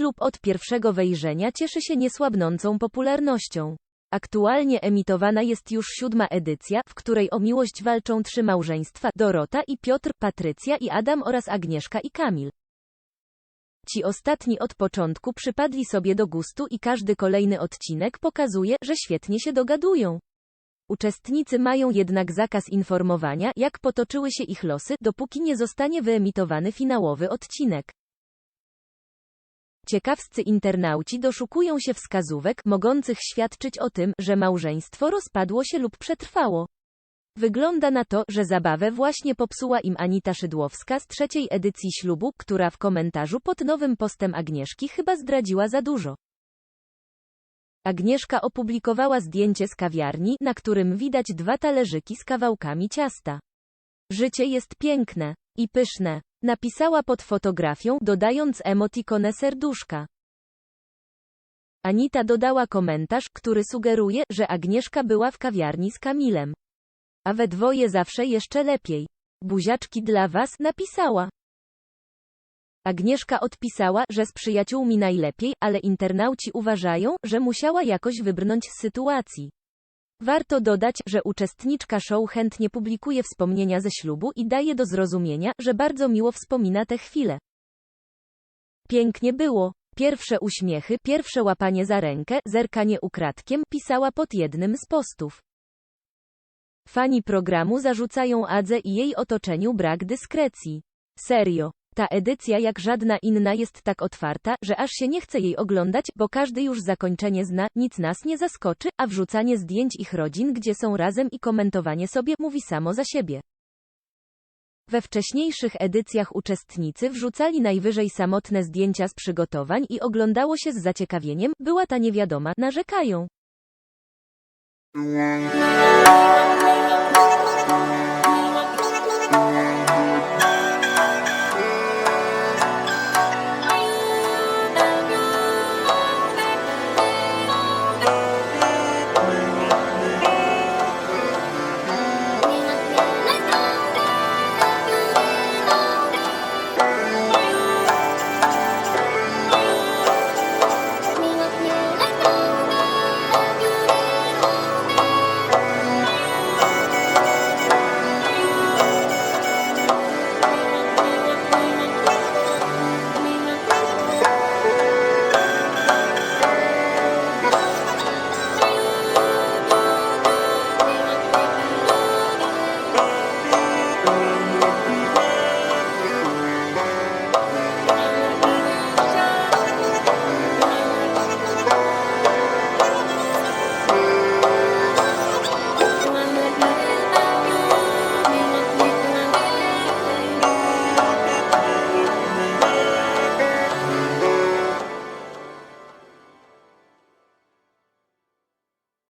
Ślub od pierwszego wejrzenia cieszy się niesłabnącą popularnością. Aktualnie emitowana jest już siódma edycja, w której o miłość walczą trzy małżeństwa, Dorota i Piotr, Patrycja i Adam oraz Agnieszka i Kamil. Ci ostatni od początku przypadli sobie do gustu i każdy kolejny odcinek pokazuje, że świetnie się dogadują. Uczestnicy mają jednak zakaz informowania, jak potoczyły się ich losy, dopóki nie zostanie wyemitowany finałowy odcinek. Ciekawscy internauci doszukują się wskazówek, mogących świadczyć o tym, że małżeństwo rozpadło się lub przetrwało. Wygląda na to, że zabawę właśnie popsuła im Anita Szydłowska z trzeciej edycji ślubu, która w komentarzu pod nowym postem Agnieszki chyba zdradziła za dużo. Agnieszka opublikowała zdjęcie z kawiarni, na którym widać dwa talerzyki z kawałkami ciasta. Życie jest piękne i pyszne. Napisała pod fotografią, dodając emotikonę serduszka. Anita dodała komentarz, który sugeruje, że Agnieszka była w kawiarni z Kamilem. A we dwoje zawsze jeszcze lepiej. Buziaczki dla was, napisała. Agnieszka odpisała, że z przyjaciółmi najlepiej, ale internauci uważają, że musiała jakoś wybrnąć z sytuacji. Warto dodać, że uczestniczka show chętnie publikuje wspomnienia ze ślubu i daje do zrozumienia, że bardzo miło wspomina te chwile. Pięknie było. Pierwsze uśmiechy, pierwsze łapanie za rękę, zerkanie ukradkiem, pisała pod jednym z postów. Fani programu zarzucają Adze i jej otoczeniu brak dyskrecji. Serio. Ta edycja jak żadna inna jest tak otwarta, że aż się nie chce jej oglądać, bo każdy już zakończenie zna, nic nas nie zaskoczy, a wrzucanie zdjęć ich rodzin, gdzie są razem i komentowanie sobie mówi samo za siebie. We wcześniejszych edycjach uczestnicy wrzucali najwyżej samotne zdjęcia z przygotowań i oglądało się z zaciekawieniem, była ta niewiadoma, narzekają.